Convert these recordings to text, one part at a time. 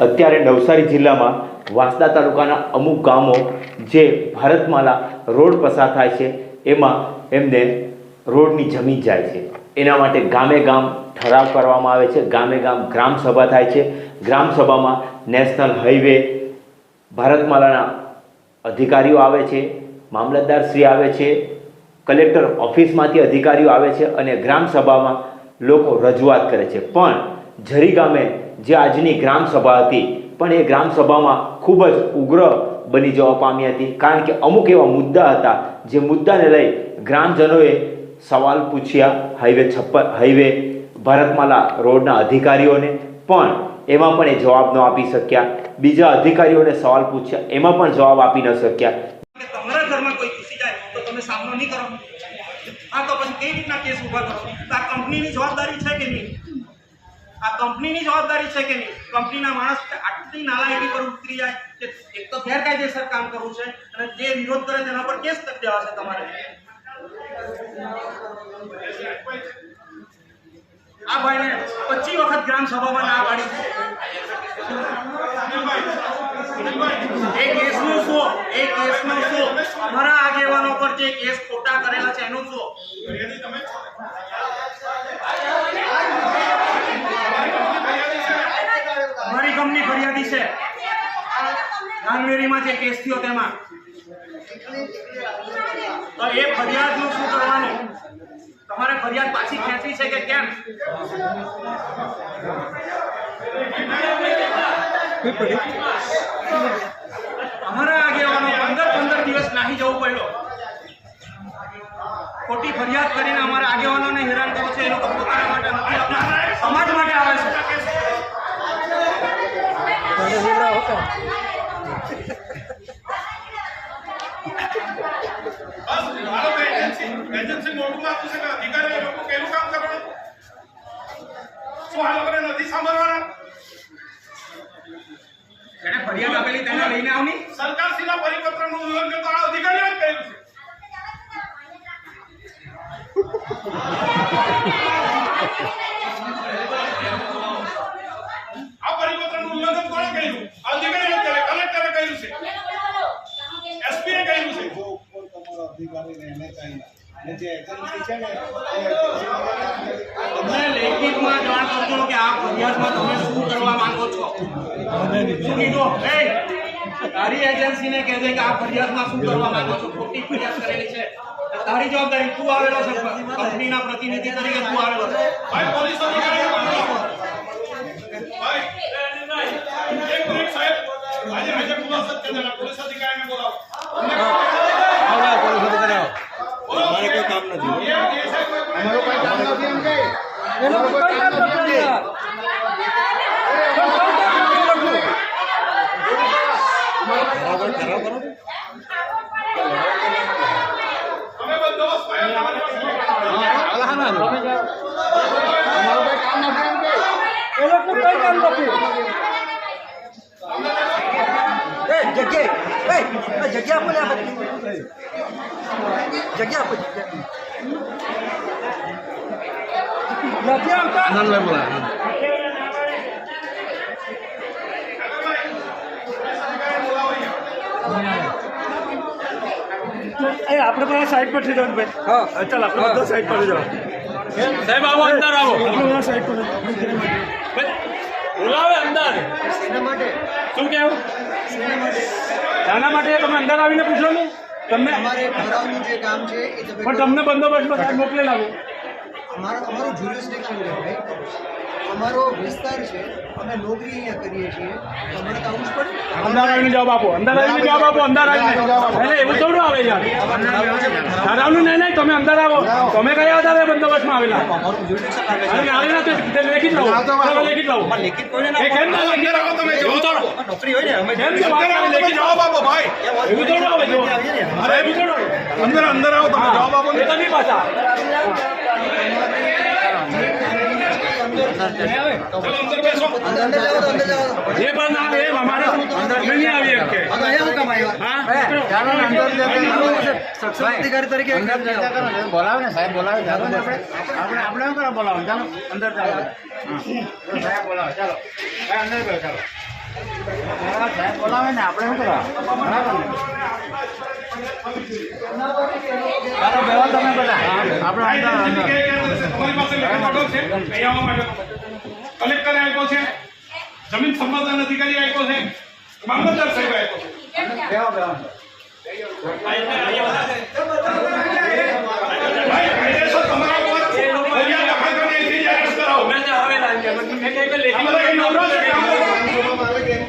અત્યારે નવસારી જિલ્લામાં વાંસદા તાલુકાના અમુક ગામો જે ભારતમાલા રોડ પસાર થાય છે, એમાં એમને રોડની જમીન જાય છે. એના માટે ગામે ગામ ઠરાવ કરવામાં આવે છે, ગામે ગામ ગ્રામ સભા થાય છે. ગ્રામ સભામાં નેશનલ હાઈવે ભારતમાલાના અધિકારીઓ આવે છે, મામલતદાર શ્રી આવે છે, કલેક્ટર ઓફિસમાંથી અધિકારીઓ આવે છે અને ગ્રામ સભામાં લોકો રજૂઆત કરે છે. પણ જરી ગામે જે આજની ગ્રામ સભા હતી. પણ એ ગ્રામ સભામાં ખૂબ જ ઉગ્ર બની જવા પામી હતી. કારણ કે અમુક એવા મુદ્દા હતા જે મુદ્દાને લઈ ગ્રામજનોએ સવાલ પૂછ્યા હાઈવે છપ્પન, હાઈવે ભારતમાલા રોડના અધિકારીઓને. પણ એમાં પણ એ જવાબ ન આપી શક્યા. બીજા અધિકારીઓને સવાલ પૂછ્યા. એમાં પણ જવાબ આપી ન શક્યા. સામનો નહીં કરો? આ તો પછી કઈ રીતના કેસ ઊભા કરો? આ કંપનીની જવાબદારી છે કે નહીં? આ કંપનીની જવાબદારી છે કે નહીં? કંપનીના માણસ આટલી નાલાયકી પર ઉતરી જાય કે એક તો ગેરકાયદેસર કામ કરવું છે અને જે વિરોધ કરે તેના પર કેસ કરી દેવા છે તમારે. આ ભાઈને પચીસ વખત ગ્રામ સભામાં ના પાડી. એ કેસનું શું? એ કેસનું શું? અમારા આગેવાનો પર જે કેસ ખોટા કરેલા છે એનું શું? છે. કાનવેરીમાં જે કેસ થયો તેમાં. તો એ ફરિયાદનું શું કરવાનું? તમારે ફરિયાદ પાછી ખેંચવી છે કે કેમ? અમારા આગેવાનો પંદર પંદર દિવસ નાહી જવું પડ્યો. ખોટી ફરિયાદ કરીને અમારા આગેવાનોને હેરાન કરો છે, એ લોકો પોતાના માટે નથી આપતા સમાજ માટે આવે છે એજન્સી મોટું આપું છે કે અધિકારી લોકો કેવું કામ કરવાનું શું આ લોકોને નથી સાંભળવાના. જેને ફરિયાદ આપેલી તેને લઈને આવની? સરકારશ્રીના પરિપત્રનું ઉલ્લંઘન તો આ અધિકારીઓ જ કર્યું છે આ પરિપત્રનું ઉલ્લંઘન કોણે કર્યું આ અધિકારીઓ કરે કલેક્ટરે કર્યું છે એસપીએ કર્યું છે જો ઉપર અધિકારીને એને કાંઈ અને જે એજન્સી છે ને તમને લેખિતમાં જાણ કરજો કે આ ફરિયાદમાં તમે શું કરવા માંગો છો? શું કીધું? એ તારી એજન્સીને કહેજે કે આ ફરિયાદમાં શું કરવા માંગો છો? ખોટી ફરિયાદ કરેલી છે. તારી જવાબદારી તું આવેલો છે? કંપનીના પ્રતિનિધિ તરીકે તું આવેલો છે. ભાઈ પોલીસ અધિકારીને ભાઈ એક મિનિટ સાહેબ. આજે આજે ખુલાસો જ પોલીસ અધિકારીને બોલાવો અમારે કોઈ કામ નથી અમારું કોઈ કામ નથી એમ કે અમે બંદોબસ્ત ફાયર તમારી પાસે અમારું કોઈ કામ નથી એમ કે જગ્યા આપો ને આ બધી. જગ્યા આપો એ આપણે બધા સાઈડ પર થઈ જવાનું ભાઈ. હા. ચાલ આપણે બધા સાઈડ પર જાઓ સાહેબ આવો અંદર આવો. આપણે બધા સાઈડ પર બોલાવે અંદર. એના માટે? શું કેવું? શાના માટે? તમે અંદર આવીને પૂછો ને તમને અમારે ઠરાવનું જે કામ છે એ પણ તમને બંદોબસ્ત મોકલેલા છે અમારું જ્યુરિસ્ડિક્શન છે ભાઈ. અમારો વિસ્તાર છે અમે નોકરી અહીંયા કરીએ છીએ. અમારે તો આવું જ પડે અંદર આવીને જવાબ આપો. અંદર આવીને જવાબ આપો અંદર આવીને. એટલે એવું થોડું આવે યાર. ઠરાવનું નહીં નહીં તમે અંદર આવો. તમે કયા આધારે બંદોબસ્તમાં આવેલા? અમારું જ્યુરિસ્ડિક્શન અરે આવી ના તે લેખિત લાવો. લેખિત લાવો. લેખિત કોઈને એ કેમ ના લેખિત અંદર આવો તમે જવાબ આપો. નોકરી હોય ને અમે કેમ કે તમે જવાબ આપો ભાઈ. એવું થોડું આવે જો અરે એવું થોડું અંદર અંદર આવો તમે જવાબ આપો ને. નહીં પાછા ચલો અંદર બેસો અંદર અંદર જાઓ અંદર જાઓ એ પણ ના એ અમારે અંદર નહીં આવી શકે આ તો અહીંયા શું કામ આવ્યા હા સક્ષમ અધિકારી તરીકે બોલાવે ને સાહેબ બોલાવે ચાલો. આપણે આપણે આપણે શું કરવા બોલાવે ચાલો. અંદર ચાલો સાહેબ બોલાવે ચાલો. અંદર ચાલો બોલાવે ને આપણે શું કરવા? બરાબર ને? ચાલો તમે બધા. આપણે તમારી પાસે લેખિત છે અહીં આવવા માટે. કલેક્ટરે આપ્યો છે જમીન સંપાદન અધિકારી આપ્યો છે મામલતદાર સાહેબ આપ્યો છે ભાઈ કાયદેસર તમારા ઉપર ફરિયાદ દાખલ કરીને અહીંથી જ arrest કરાવો. આ બધા કઈ નવરા છે કે આમ કરો?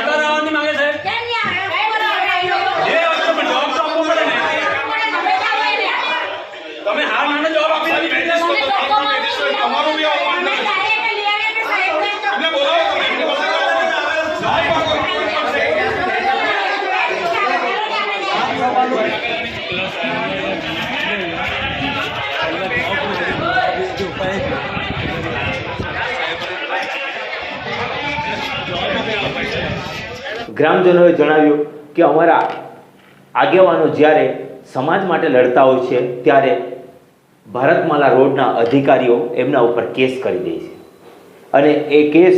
તમે હાર મને જવાબ આપી દીધી તમારું બી અપમાન નથી. એમને બોલાવો તમે એમને બોલાવો. જવાબ આપો. ગ્રામજનોએ જણાવ્યું કે અમારા આગેવાનો જ્યારે સમાજ માટે લડતા હોય છે, ત્યારે ભારતમાલા રોડના અધિકારીઓ એમના ઉપર કેસ કરી દે છે. અને એ કેસ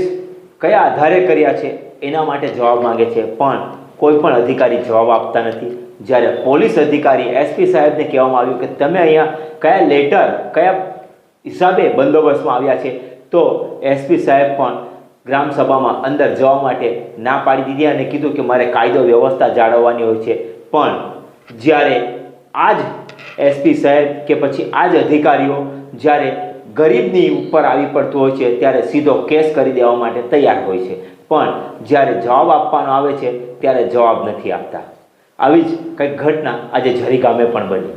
કયા આધારે કર્યા છે, એના માટે જવાબ માગે છે. પણ કોઈ પણ અધિકારી જવાબ આપતા નથી. જ્યારે પોલીસ અધિકારી એસપી સાહેબને કહેવામાં આવ્યું કે તમે અહીંયા કયા લેટર, કયા હિસાબે બંદોબસ્તમાં આવ્યા છે, તો એસપી સાહેબ પણ ગ્રામ સભામાં અંદર જવા માટે ના પાડી દીધી અને કીધું કે મારે કાયદો વ્યવસ્થા જાળવવાની હોય છે. પણ જ્યારે આ જ એસપી સાહેબ કે પછી આ જ અધિકારીઓ જ્યારે ગરીબની ઉપર આવી પડતું હોય છે, ત્યારે સીધો કેસ કરી દેવા માટે તૈયાર હોય છે. પણ જ્યારે જવાબ આપવાનો આવે છે, ત્યારે જવાબ નથી આપતા. આવી જ કંઈક ઘટના આજે ઝરી ગામે પણ બની.